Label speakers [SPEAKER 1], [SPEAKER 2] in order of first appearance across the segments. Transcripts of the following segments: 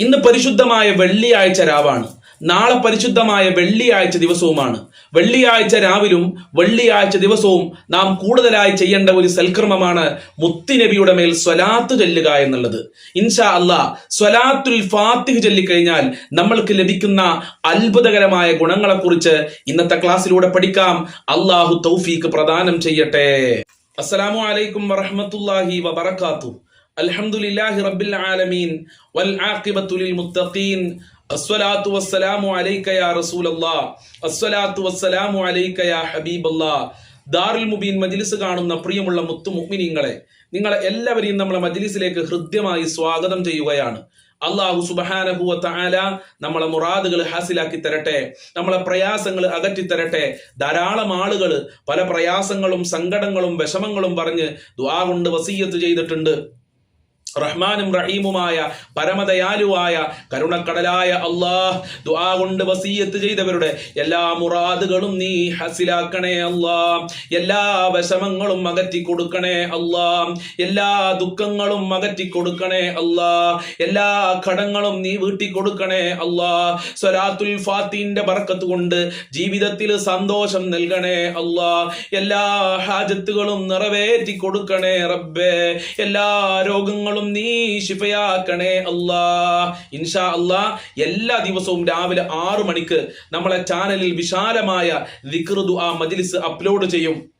[SPEAKER 1] ഇന്ന് പരിശുദ്ധമായ വെള്ളിയാഴ്ച രാവാണ്. നാളെ പരിശുദ്ധമായ വെള്ളിയാഴ്ച ദിവസവുമാണ്. വെള്ളിയാഴ്ച രാവിലും വെള്ളിയാഴ്ച ദിവസവും നാം കൂടുതലായി ചെയ്യേണ്ട ഒരു സൽക്രമമാണ് മുത്തിനബിയുടെ മേൽ സ്വലാത്ത് ചൊല്ലുക എന്നുള്ളത്. ഇൻഷാ അല്ലാ സ്വലാത്തുൽ ഫാത്തിഹ് ചൊല്ലിക്കഴിഞ്ഞാൽ നമ്മൾക്ക് ലഭിക്കുന്ന അത്ഭുതകരമായ ഗുണങ്ങളെക്കുറിച്ച് ഇന്നത്തെ ക്ലാസ്സിലൂടെ പഠിക്കാം. അള്ളാഹു തൗഫീക്ക് പ്രദാനം ചെയ്യട്ടെ. അസ്സലാമു അലൈക്കും വറഹ്മത്തുള്ളാഹി വബറകാതുഹു അൽഹംദുലില്ലാഹി റബ്ബിൽ ആലമീൻ വൽ ആഖിബത്തു ലിൽ മുത്തഖീൻ. അസ്സലാത്തു വസ്സലാമു അലൈക യാ റസൂലല്ലാഹ് അസ്സലാത്തു വസ്സലാമു അലൈക യാ ഹബീബല്ലാഹ് ദാറുൽ മുബീൻ മജ്ലിസ് കാണുന്ന പ്രിയമുള്ള മുത്തു മുഅ്മിനീങ്ങളെ നിങ്ങളെ എല്ലാവരെയും നമ്മളെ മജ്ലിസിലേക്ക് ഹൃദ്യമായി സ്വാഗതം ചെയ്യുകയാണ്. അള്ളാഹു സുബഹാനഹുവ താല നമ്മളെ മുറാദുകൾ ഹാസിലാക്കി തരട്ടെ നമ്മളെ പ്രയാസങ്ങൾ അകറ്റി തരട്ടെ. ധാരാളം ആളുകൾ പല പ്രയാസങ്ങളും സങ്കടങ്ങളും വിഷമങ്ങളും പറഞ്ഞ് ദ്വാ കൊണ്ട് വസീയത്ത് ചെയ്തിട്ടുണ്ട്. റഹ്മാനും റഹീമുമായ പരമദയാലുവായ കരുണക്കടലായ അള്ളാഹ് ദുആ കൊണ്ട് വസീയത്ത് ചെയ്തവരുടെ എല്ലാ മുറാദുകളും നീ ഹസിലാക്കണേ അല്ലാ എല്ലാ വിഷമങ്ങളും അകറ്റി കൊടുക്കണേ അല്ലാ എല്ലാ ദുഃഖങ്ങളും അകറ്റി കൊടുക്കണേ അല്ലാ എല്ലാ കടങ്ങളും നീ വീട്ടി കൊടുക്കണേ അല്ലാ സ്വലാത്തുൽ ഫാത്തിന്റെ ബർക്കത്ത് കൊണ്ട് ജീവിതത്തിൽ സന്തോഷം നൽകണേ അല്ലാ എല്ലാ ഹാജത്തുകളും നിറവേറ്റി കൊടുക്കണേ റബ്ബേ. എല്ലാ രോഗങ്ങളും നീ ശിഫയാക്കണേ അല്ലാ ഇൻഷാ അല്ലാ എല്ലാ ദിവസവും രാവിലെ ആറു മണിക്ക് നമ്മളെ ചാനലിൽ വിശാലമായ ദിക്ർ ആ മജ്ലിസ് അപ്ലോഡ് ചെയ്യും.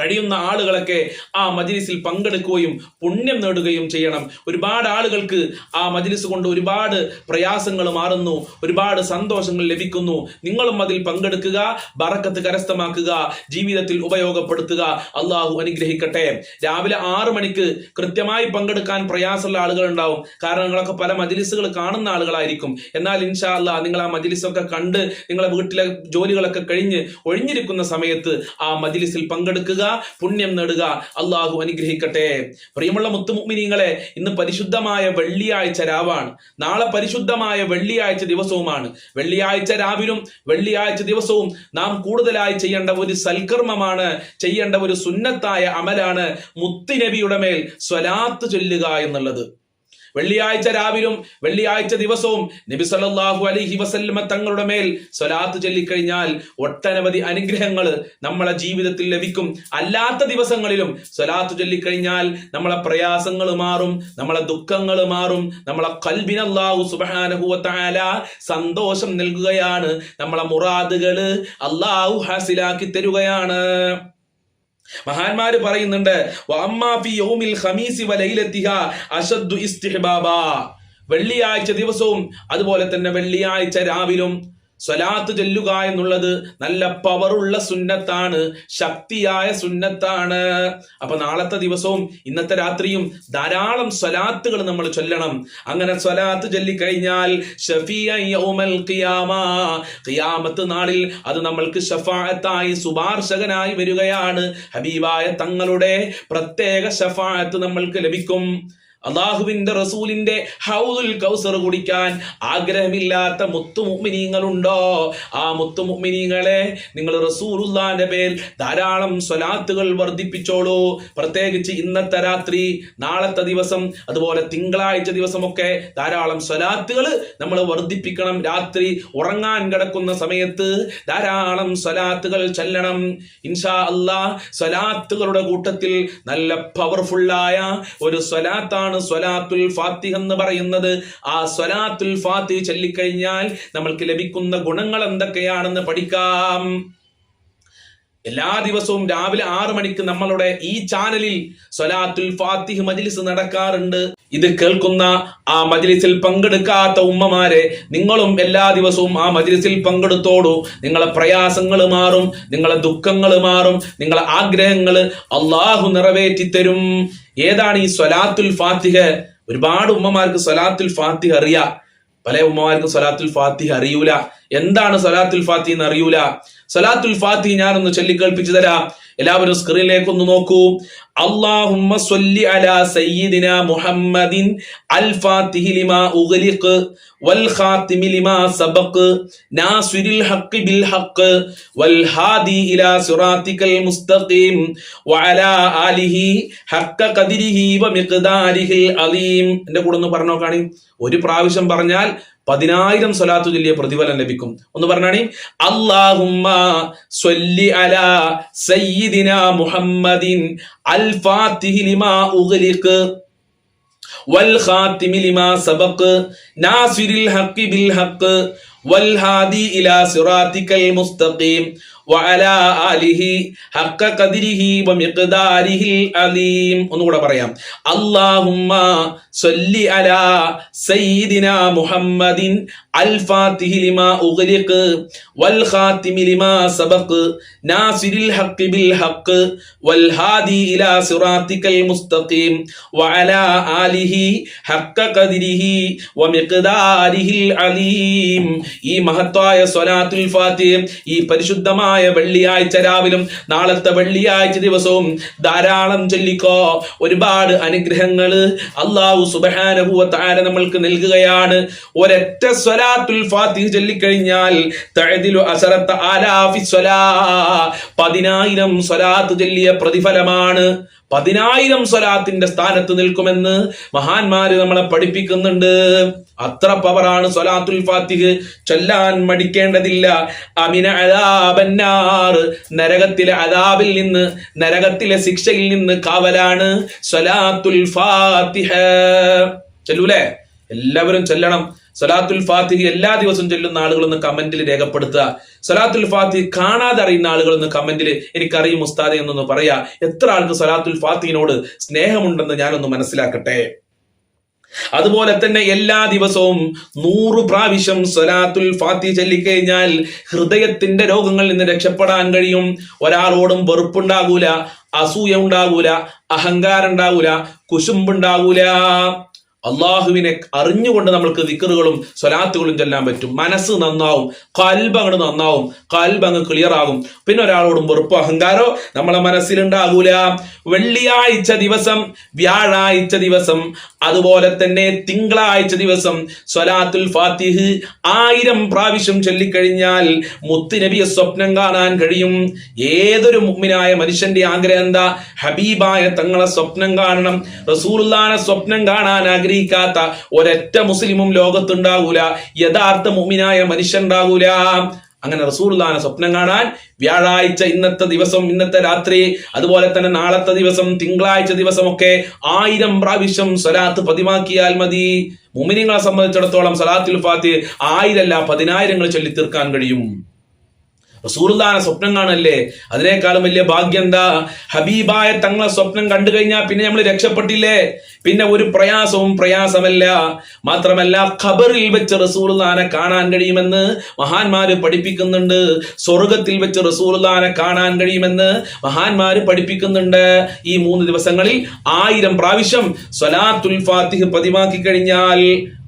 [SPEAKER 1] കഴിയുന്ന ആളുകളൊക്കെ ആ മജിലിസിൽ പങ്കെടുക്കുകയും പുണ്യം നേടുകയും ചെയ്യണം. ഒരുപാട് ആളുകൾക്ക് ആ മജിലിസ് കൊണ്ട് ഒരുപാട് പ്രയാസങ്ങൾ മാറുന്നു ഒരുപാട് സന്തോഷങ്ങൾ ലഭിക്കുന്നു. നിങ്ങളും അതിൽ പങ്കെടുക്കുക ബറക്കത്ത് കരസ്ഥമാക്കുക ജീവിതത്തിൽ ഉപയോഗപ്പെടുത്തുക. അള്ളാഹു അനുഗ്രഹിക്കട്ടെ. രാവിലെ ആറു മണിക്ക് കൃത്യമായി പങ്കെടുക്കാൻ പ്രയാസമുള്ള ആളുകൾ ഉണ്ടാവും. കാരണം നിങ്ങളൊക്കെ പല മജിലിസുകൾ കാണുന്ന ആളുകളായിരിക്കും. എന്നാൽ ഇൻഷാ അല്ലാ നിങ്ങൾ ആ മജിലിസൊക്കെ കണ്ട് നിങ്ങളെ വീട്ടിലെ ജോലികളൊക്കെ കഴിഞ്ഞ് ഒഴിഞ്ഞിരിക്കുന്ന സമയത്ത് ആ മജിലിസിൽ പങ്കെടുക്കുക പുണ്യം നേടുക. അള്ളാഹു അനുഗ്രഹിക്കട്ടെ. പ്രിയമുള്ള മുത്തുമുഗ്മിനീങ്ങളെ ഇന്ന് പരിശുദ്ധമായ വെള്ളിയാഴ്ച രാവാണ്. നാളെ പരിശുദ്ധമായ വെള്ളിയാഴ്ച ദിവസവുമാണ്. വെള്ളിയാഴ്ച രാവിലും വെള്ളിയാഴ്ച ദിവസവും നാം കൂടുതലായി ചെയ്യേണ്ട ഒരു സൽക്കർമ്മമാണ് ചെയ്യേണ്ട ഒരു സുന്നത്തായ അമലാണ് മുത്തിനബിയുടെ മേൽ സ്വലാത്ത് ചൊല്ലുക എന്നുള്ളത്. വെള്ളിയാഴ്ച രാവിലും വെള്ളിയാഴ്ച ദിവസവും നബി സല്ലല്ലാഹു അലൈഹി വസല്ലമ തങ്ങളുടെ മേൽ സ്വലാത്ത് ചൊല്ലിക്കഴിഞ്ഞാൽ ഒട്ടനവധി അനുഗ്രഹങ്ങൾ നമ്മളെ ജീവിതത്തിൽ ലഭിക്കും. അല്ലാത്ത ദിവസങ്ങളിലും സ്വലാത്ത് ചൊല്ലിക്കഴിഞ്ഞാൽ നമ്മളെ പ്രയാസങ്ങൾ മാറും നമ്മളെ ദുഃഖങ്ങൾ മാറും നമ്മളെ സുബ്ഹാനഹു വ തആല സന്തോഷം നൽകുകയാണ് നമ്മളെ മുറാദുകൾ അല്ലാഹു ഹാസിലാക്കി തരുകയാണ്. മഹാന്മാര് പറയുന്നുണ്ട് വെള്ളിയാഴ്ച ദിവസവും അതുപോലെ തന്നെ വെള്ളിയാഴ്ച രാവിലും സ്വലാത്ത് ചൊല്ലുക എന്നുള്ളത് നല്ല പവറുള്ള സുന്നത്താണ് ശക്തിയായ സുന്നത്താണ്. അപ്പൊ നാളത്തെ ദിവസവും ഇന്നത്തെ രാത്രിയും ധാരാളം സ്വലാത്തുകൾ നമ്മൾ ചൊല്ലണം. അങ്ങനെ സ്വലാത്ത് ചൊല്ലിക്കഴിഞ്ഞാൽ ഖിയാമത്ത് നാളിൽ അത് നമ്മൾക്ക് ഷഫായത്തായി സുപാർശകനായി വരികയാണ്. ഹബീബായ തങ്ങളുടെ പ്രത്യേക ഷഫായത്ത് നമ്മൾക്ക് ലഭിക്കും. അള്ളാഹുവിന്റെ റസൂലിന്റെ ഹൗദുൽ കൗസർ കുടിക്കാൻ ആഗ്രഹമില്ലാത്ത മുത്തുമുമിനീങ്ങളുണ്ടോ ആ മുത്തുമുമിനീങ്ങളെ നിങ്ങൾ റസൂലുല്ലാന്റെ പേൽ ധാരാളം സ്വലാത്തുകൾ വർദ്ധിപ്പിച്ചോളൂ. പ്രത്യേകിച്ച് ഇന്നത്തെ രാത്രി നാളത്തെ ദിവസം അതുപോലെ തിങ്കളാഴ്ച ദിവസമൊക്കെ ധാരാളം സ്വലാത്തുകൾ നമ്മൾ വർദ്ധിപ്പിക്കണം. രാത്രി ഉറങ്ങാൻ കിടക്കുന്ന സമയത്ത് ധാരാളം സ്വലാത്തുകൾ ചെല്ലണം. ഇൻഷാ അല്ലാ സ്വലാത്തുകളുടെ കൂട്ടത്തിൽ നല്ല പവർഫുള്ളായ ഒരു സ്വലാത്താണ് സ്വലാത്തുൽ ഫാത്തിഹ് എന്ന് പറയുന്നത്. ആ സ്വലാത്തുൽ ഫാത്തിഹ് ചൊല്ലിക്കഴിഞ്ഞാൽ നമ്മൾക്ക് ലഭിക്കുന്ന ഗുണങ്ങൾ എന്തൊക്കെയാണെന്ന് പഠിക്കാം. എല്ലാ ദിവസവും രാവിലെ ആറു മണിക്ക് നമ്മളുടെ ഈ ചാനലിൽ സ്വലാത്തുൽ ഫാത്തിഹ് മജ്ലിസ് നടക്കാറുണ്ട്. ഇത് കേൾക്കുന്ന ആ മജ്ലിസിൽ പങ്കെടുക്കാത്ത ഉമ്മമാരെ നിങ്ങളും എല്ലാ ദിവസവും ആ മജ്ലിസിൽ പങ്കെടുത്തോടൂ നിങ്ങളെ പ്രയാസങ്ങൾ മാറും നിങ്ങളെ ദുഃഖങ്ങൾ മാറും നിങ്ങളെ ആഗ്രഹങ്ങൾ അള്ളാഹു നിറവേറ്റി തരും. ഏതാണ് ഈ സ്വലാത്തുൽ ഫാത്തിഹ? ഒരുപാട് ഉമ്മമാർക്ക് സ്വലാത്തുൽ ഫാത്തിഹ അറിയാം. പല ഉമ്മമാർക്കും സലാത്തുൽ ഫാത്തിഹ അറിയൂല. എന്താണ് സലാത്തുൽ ഫാത്തി എന്ന് അറിയൂല? സലാത്തുൽ ഫാത്തി ഞാനൊന്ന് ചൊല്ലിക്കേൾപ്പിച്ചു തരാം. എല്ലാവരും സ്ക്രീനിലേക്ക് ഒന്ന് നോക്കൂ. അള്ളാഹുമ്മ സ്വല്ലി അലാ സയ്യിദിന മുഹമ്മദിൻ അൽ ഫാത്തിഹി ലിമാ ഉഗ്ലിഖ് വൽ ഖാതിമി ലിമാ സബഖ് നാസിരിൽ ഹഖ് ബിൽ ഹഖ് വൽ ഹാദി ഇലാ സിറാത്തിക്കൽ മുസ്തഖീം വഅലാ ആലിഹി ഹഖ ഖദ്രിഹി മിഖ്ദാരിഹിൽ അലീം. എന്റെ കൂടെ ഒന്ന് പറഞ്ഞു നോക്കാണി ഒരു പ്രാവശ്യം പറഞ്ഞാൽ പതിനായിരം സ്വലാത്തു ചൊല്ലിയ പ്രതിഫലം ലഭിക്കും. ഒന്ന് പറഞ്ഞാണി അള്ളാഹുമ്മ സ്വല്ലി അല മുഹമ്മദിൻ അൽ ഫാത്തിഹി ലിമാ ഉഗ്ലിഖ് വൽ ഖാത്തിമി ലിമാ നാസിരിൽ ബിൽ ഹഖ് والهادي إلى صراطك المستقيم وعلى آله حق قدره ومقداره العظيم ഒന്നുകൂടെ പറയാം اللهم صل على سيدنا محمد الفاتح لما أغلق والخاتم لما سبق ناصر الحق بالحق والهادي إلى صراطك المستقيم وعلى آله حق قدره ومقداره العليم ഈ മഹത്വായ സ്വലാത്തുൽ ഫാത്തിഹ് ഈ പരിശുദ്ധമായ വെള്ളിയാഴ്ച രാവിലും നാളത്തെ വെള്ളിയാഴ്ച ദിവസവും ധാരാളം ചൊല്ലിക്കോ ഒരുപാട് അനുഗ്രഹങ്ങൾ അള്ളാഹു സുബഹാനഹുവ താര നമ്മൾക്ക് നൽകുകയാണ്. ഒരൊറ്റ സ്വലാത്തുൽ ഫാത്തിഹ് ചൊല്ലിക്കഴിഞ്ഞാൽ തഅദിലു അസറത്ത ആലാഫി സ്വലാ. പതിനായിരം സ്വലാത്ത് ചൊല്ലിയ പ്രതിഫലമാണ്. പതിനായിരം സ്വലാത്തിന്റെ സ്ഥാനത്ത് നിൽക്കുമെന്ന് മഹാന്മാര് നമ്മളെ പഠിപ്പിക്കുന്നുണ്ട്. അത്ര പവറാണ് സ്വലാത്തുൽ ഫാത്തിഹ്. ചൊല്ലാൻ മടിക്കേണ്ടതില്ല. അമിന അദാബന്നാർ. നരകത്തിലെ അദാബിൽ നിന്ന് നരകത്തിലെ ശിക്ഷയിൽ നിന്ന് കാവലാണ് സ്വലാത്തുൽ ഫാത്തിഹ. ചെല്ലൂലേ? എല്ലാവരും ചെല്ലണം. സലാത്തുൽ ഫാത്തിഹ് എല്ലാ ദിവസവും ചൊല്ലുന്ന ആളുകളൊന്ന് കമന്റിൽ രേഖപ്പെടുത്തുക. സലാത്തുൽ ഫാത്തിഹ് കാണാതെ അറിയുന്ന ആളുകളൊന്ന് കമന്റിൽ എനിക്കറിയും ഉസ്താദെ എന്നൊന്ന് പറയാ. എത്ര ആൾക്ക് സലാത്തുൽ ഫാത്തിഹിനോട് സ്നേഹമുണ്ടെന്ന് ഞാനൊന്ന് മനസ്സിലാക്കട്ടെ. അതുപോലെ തന്നെ എല്ലാ ദിവസവും നൂറ് പ്രാവശ്യം സ്വലാത്തുൽ ഫാത്തി ചൊല്ലിക്കഴിഞ്ഞാൽ ഹൃദയത്തിന്റെ രോഗങ്ങളിൽ നിന്ന് രക്ഷപ്പെടാൻ കഴിയും. ഒരാളോടും വെറുപ്പുണ്ടാകൂല അസൂയ ഉണ്ടാകൂല അഹങ്കാരം ഉണ്ടാകൂല കുശുമ്പുണ്ടാകൂല. അള്ളാഹുവിനെ അറിഞ്ഞുകൊണ്ട് നമ്മൾക്ക് വിക്കറുകളും സ്വലാത്തുകളും ചെല്ലാൻ പറ്റും. മനസ്സ് നന്നാവും കൽബ് അങ്ങോട്ട് നന്നാവും കൽബ് അങ്ങ് ക്ലിയർ ആകും പിന്നെ ഒരാളോടും വെറുപ്പോ അഹങ്കാരോ? നമ്മളെ മനസ്സിലുണ്ടാകൂല. വെള്ളിയാഴ്ച ദിവസം വ്യാഴാഴ്ച ദിവസം അതുപോലെ തന്നെ തിങ്കളാഴ്ച ദിവസം സ്വലാത്തുൽ ഫാത്തിഹ് ആയിരം പ്രാവശ്യം ചൊല്ലിക്കഴിഞ്ഞാൽ മുത്തുനബിയെ സ്വപ്നം കാണാൻ കഴിയും. ഏതൊരു മുഗ്മിനായ മനുഷ്യന്റെ ആഗ്രഹം എന്താ? ഹബീബായ തങ്ങളെ സ്വപ്നം കാണണം റസൂലുള്ളാനെ സ്വപ്നം കാണാൻ ആഗ്രഹിക്കാത്ത ഒരൊറ്റ മുസ്ലിമും ലോകത്തുണ്ടാകൂല യഥാർത്ഥ മുമിനായ മനുഷ്യൻ ഉണ്ടാകൂല അങ്ങനെ റസൂർദാന സ്വപ്നം കാണാൻ വ്യാഴാഴ്ച ഇന്നത്തെ ദിവസം ഇന്നത്തെ രാത്രി അതുപോലെ തന്നെ നാളത്തെ ദിവസം തിങ്കളാഴ്ച ദിവസമൊക്കെ ആയിരം പ്രാവശ്യം സ്വലാത്ത് പതിവാക്കിയാൽ മതി. മുമിനിങ്ങളെ സംബന്ധിച്ചിടത്തോളം സലാത്തുൽ ഫാത്തി ആയിരല്ല പതിനായിരങ്ങൾ ചൊല്ലി തീർക്കാൻ കഴിയും. റസൂറുല്ലാനെ സ്വപ്നം കാണല്ലേ? അതിനേക്കാളും വലിയ ഭാഗ്യം എന്താ? ഹബീബായ തങ്ങളെ സ്വപ്നം കണ്ടു കഴിഞ്ഞാൽ പിന്നെ നമ്മൾ രക്ഷപ്പെട്ടില്ലേ? പിന്നെ ഒരു പ്രയാസവും പ്രയാസമല്ല. മാത്രമല്ല ഖബറിൽ വെച്ച് റസൂലുള്ളാനെ കാണാൻ കഴിയുമെന്ന് മഹാന്മാര് പഠിപ്പിക്കുന്നുണ്ട്. സ്വർഗത്തിൽ വെച്ച് റസൂലുള്ളാനെ കാണാൻ കഴിയുമെന്ന് മഹാന്മാര് പഠിപ്പിക്കുന്നുണ്ട്. ഈ മൂന്ന് ദിവസങ്ങളിൽ ആയിരം പ്രാവശ്യം സ്വലാത്തുൽ ഫാത്തിഹ് പതിവാക്കി കഴിഞ്ഞാൽ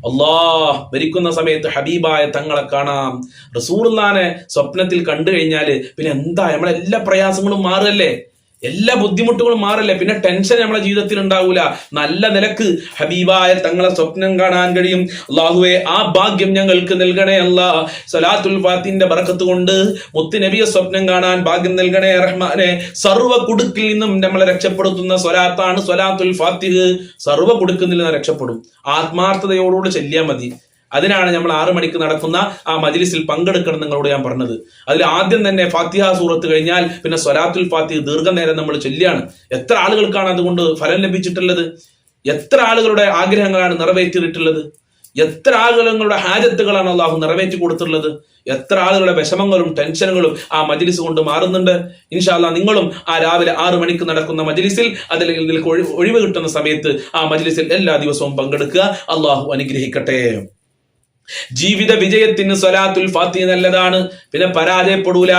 [SPEAKER 1] അള്ളാഹ് മരിക്കുന്ന സമയത്ത് ഹബീബായ തങ്ങളെ കാണാം. റസൂലുള്ളാനെ സ്വപ്നത്തിൽ കണ്ടു കഴിഞ്ഞാൽ പിന്നെ എന്താ? നമ്മളെല്ലാ പ്രയാസങ്ങളും മാറല്ലേ എല്ലാ ബുദ്ധിമുട്ടുകളും മാറില്ല? പിന്നെ ടെൻഷൻ നമ്മുടെ ജീവിതത്തിൽ ഉണ്ടാവൂല നല്ല നിലയ്ക്ക് ഹബീബായ തങ്ങളെ സ്വപ്നം കാണാൻ കഴിയും. അള്ളാഹുവെ ആ ഭാഗ്യം ഞങ്ങൾക്ക് നൽകണേ അല്ല. സലാത്തുൽ ഫാത്തിന്റെ ബറക്കത്ത് കൊണ്ട് മുത്ത് നബിയെ സ്വപ്നം കാണാൻ ഭാഗ്യം നൽകണേ റഹ്മാനെ. സർവ കുടുക്കിൽ നിന്നും നമ്മളെ രക്ഷപ്പെടുത്തുന്ന സ്വലാത്താണ് സ്വലാത്തുൽ ഫാത്തിഹ്. സർവ കുടുക്കിൽ നിന്ന് രക്ഷപ്പെടും. ആത്മാർത്ഥതയോടുകൂടി ചെല്ലിയാൽ മതി. അതിനാണ് നമ്മൾ ആറു മണിക്ക് നടക്കുന്ന ആ മജ്ലിസിൽ പങ്കെടുക്കണം നിങ്ങളോട് ഞാൻ പറഞ്ഞത്. അതിൽ ആദ്യം തന്നെ ഫാത്തിഹ സൂറത്ത് കഴിഞ്ഞാൽ പിന്നെ സ്വലാത്തുൽ ഫാത്തിഹ ദീർഘനേരം നമ്മൾ ചൊല്ലിയാണ് എത്ര ആളുകൾക്കാണ് അതുകൊണ്ട് ഫലം ലഭിച്ചിട്ടുള്ളത്? എത്ര ആളുകളുടെ ആഗ്രഹങ്ങളാണ് നിറവേറ്റിയിട്ടുള്ളത്? എത്ര ആളുകളുടെ ഹാജത്തുകളാണ് അള്ളാഹു നിറവേറ്റി കൊടുത്തിട്ടുള്ളത്? എത്ര ആളുകളുടെ വിഷമങ്ങളും ടെൻഷനുകളും ആ മജിലിസ് കൊണ്ട് മാറുന്നുണ്ട്? ഇൻഷാല്ല നിങ്ങളും ആ രാവിലെ ആറു മണിക്ക് നടക്കുന്ന മജിലിസിൽ നിങ്ങൾക്ക് ഒഴിവ് കിട്ടുന്ന സമയത്ത് ആ മജിലിസിൽ എല്ലാ ദിവസവും പങ്കെടുക്കുക. അള്ളാഹു അനുഗ്രഹിക്കട്ടെ. ജീവിത വിജയത്തിന് സ്വലാത്തുൽ ഫാത്തി നല്ലതാണ്. പിന്നെ പരാജയപ്പെടൂല.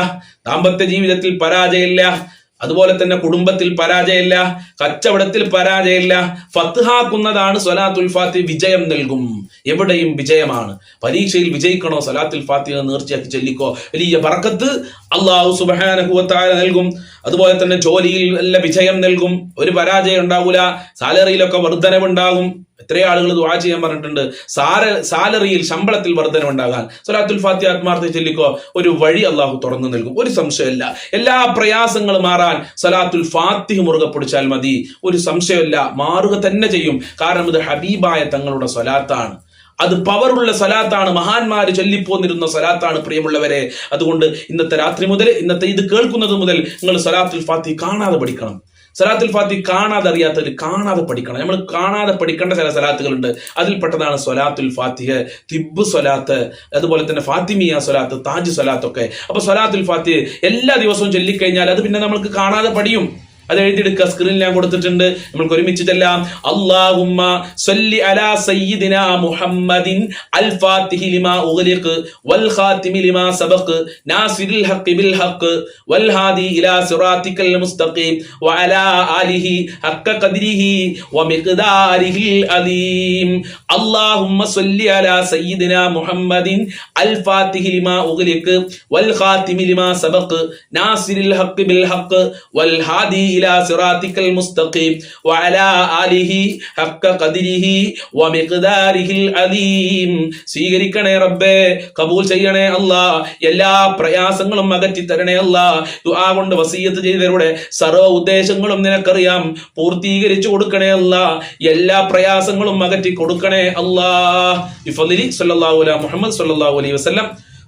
[SPEAKER 1] ദാമ്പത്യ ജീവിതത്തിൽ പരാജയമില്ല. അതുപോലെ തന്നെ കുടുംബത്തിൽ പരാജയമില്ല. കച്ചവടത്തിൽ പരാജയമില്ല. ഫത്ത്ഹാക്കുന്നതാണ് സ്വലാത്തുൽ ഫാത്തി വിജയം നൽകും. എവിടെയും വിജയമാണ്. പരീക്ഷയിൽ വിജയിക്കണോ സ്വലാത്തുൽ ഫാത്തിഹ നേർച്ചയാക്കി ചൊല്ലിക്കോ? വലിയ പറക്കത്ത് അള്ളാഹു സുബഹാനഹുവത്തായ നൽകും. അതുപോലെ തന്നെ ജോലിയിൽ നല്ല വിജയം നൽകും. ഒരു പരാജയം ഉണ്ടാവൂല. സാലറിയിലൊക്കെ വർധനവുണ്ടാകും. എത്രയോ ആളുകൾ ദുആ ചെയ്യാൻ പറഞ്ഞിട്ടുണ്ട്. സാര സാലറിയിൽ ശമ്പളത്തിൽ വർധനവുണ്ടാകാൻ സ്വലാത്തുൽ ഫാത്തി ആത്മാർത്ഥ ചൊല്ലിക്കോ ഒരു വഴി അള്ളാഹു തുറന്നു നൽകും. ഒരു സംശയമില്ല എല്ലാ പ്രയാസങ്ങളും മാറാൻ സലാത്തുൽ ഫാത്തിഹ് മുറുകെ പിടിച്ചാൽ മതി. ഒരു സംശയമില്ല മാറുക തന്നെ ചെയ്യും. കാരണം ഇത് ഹബീബായ തങ്ങളുടെ സ്വലാത്താണ് അത് പവറുള്ള സ്വലാത്താണ് മഹാന്മാര് ചൊല്ലിപ്പോന്നിരുന്ന സ്വലാത്താണ് പ്രിയമുള്ളവരെ. അതുകൊണ്ട് ഇന്നത്തെ രാത്രി മുതൽ ഇന്നത്തെ ഇത് കേൾക്കുന്നത് മുതൽ നിങ്ങൾ സ്വലാത്തുൽ ഫാത്തി കാണാതെ പഠിക്കണം. സലാത്തുൽ ഫാത്തി കാണാതെ അറിയാത്തവർ കാണാതെ പഠിക്കണം. നമ്മൾ കാണാതെ പഠിക്കേണ്ട ചില സലാത്തുകളുണ്ട്. അതിൽപ്പെട്ടതാണ് സൊലാത്തുൽ ഫാത്തിഹ് തിബ് സൊലാത്ത് അതുപോലെ തന്നെ ഫാത്തിമിയ സൊലാത്ത് താജ് സൊലാത്തൊക്കെ ഒക്കെ അപ്പൊ സൊലാത്തുൽ ഫാത്തിഹ് എല്ലാ ദിവസവും ചൊല്ലിക്കഴിഞ്ഞാൽ അത് പിന്നെ നമ്മൾക്ക് കാണാതെ പഠിയും. അത് എഴുതിയെടുക്കുക. സ്ക്രീനിൽ ഞാൻ കൊടുത്തിട്ടുണ്ട്. നമ്മൾക്ക് ഒരുമിച്ച് ചെല്ലാം അല്ലാഹുമ്മ സല്ലി അലാ സയ്യിദിന മുഹമ്മദിൻ അൽ ഫാത്തിഹി ലിമാ ഉഗ്ലിഖ് വൽ ഖാതിമി ലിമാ സബഖ് നാസിരിൽ ഹഖ് ബിൽ ഹഖ് വൽ ഹാദി ഇലാ സിറാത്തിക്കൽ മുസ്തഖീം വഅലാ ആലിഹി ഹഖ ഖദ്രിഹി വമിഖ്ദാരിഹിൽ അലീം അല്ലാഹുമ്മ സല്ലി അലാ സയ്യിദിന മുഹമ്മദിൻ അൽ ഫാത്തിഹി ലിമാ ഉഗ്ലിഖ് വൽ ഖാതിമി ലിമാ സബഖ് നാസിരിൽ ഹഖ് ബിൽ ഹഖ് വൽ ഹാദി ഇലാ സിറാത്തിക്കൽ മുസ്തഖീം വഅലാ ആലിഹി ഹഖ ഖദിരിഹി വമിഖ്ദാരിഹിൽ അലീം. സ്വീകരിക്കണേ റബ്ബേ കബൂൽ ചെയ്യണേ അല്ലാ എല്ലാ പ്രയാസങ്ങളും അകറ്റി തരണേ അല്ലാ. ദുആ കൊണ്ട് വസീയത്ത് ചെയ്തവരുടെ സർവ ഉദ്ദേശങ്ങളും നിനക്കറിയാം. പൂർത്തീകരിച്ചു കൊടുക്കണേ അല്ല. എല്ലാ പ്രയാസങ്ങളും അകറ്റി കൊടുക്കണേ അല്ലാ. ഇഫലി സല്ലല്ലാഹു അലൈഹി മുഹമ്മദ് സല്ലല്ലാഹു അലൈഹി വസല്ലം.